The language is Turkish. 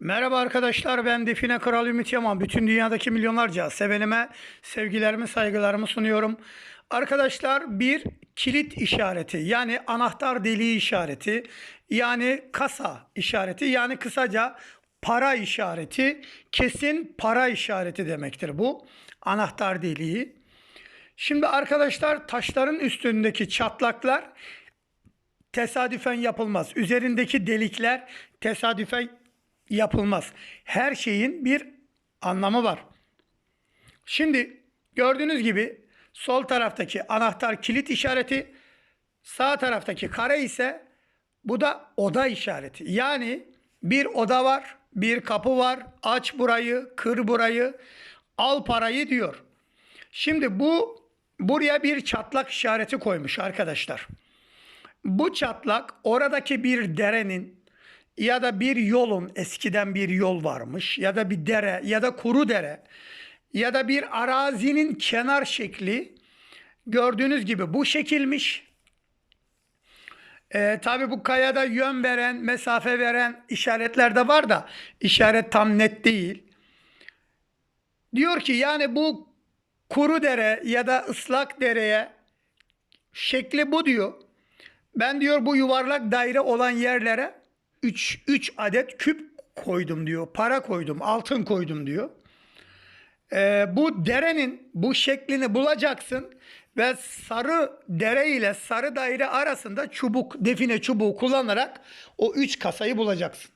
Merhaba arkadaşlar ben Define Kral Ümit Yaman. Bütün dünyadaki milyonlarca sevenime sevgilerimi saygılarımı sunuyorum. Arkadaşlar bir kilit işareti yani anahtar deliği işareti yani kasa işareti yani kısaca para işareti kesin para işareti demektir bu anahtar deliği. Şimdi arkadaşlar taşların üstündeki çatlaklar tesadüfen yapılmaz. Üzerindeki delikler tesadüfen yapılmaz. Her şeyin bir anlamı var. Şimdi gördüğünüz gibi sol taraftaki anahtar kilit işareti, sağ taraftaki kare ise bu da oda işareti. Yani bir oda var, bir kapı var. Aç burayı, kır burayı, al parayı diyor. Şimdi bu buraya bir çatlak işareti koymuş arkadaşlar. Bu çatlak oradaki bir derenin ya da bir yolun eskiden bir yol varmış ya da bir dere ya da kuru dere ya da bir arazinin kenar şekli gördüğünüz gibi bu şekilmiş. Ee, tabii bu kayada yön veren, mesafe veren işaretler de var da işaret tam net değil. Diyor ki yani bu kuru dere ya da ıslak dereye şekli bu diyor. Ben diyor bu yuvarlak daire olan yerlere 3 3 adet küp koydum diyor. Para koydum, altın koydum diyor. Ee, bu derenin bu şeklini bulacaksın ve sarı dere ile sarı daire arasında çubuk, define çubuğu kullanarak o üç kasayı bulacaksın.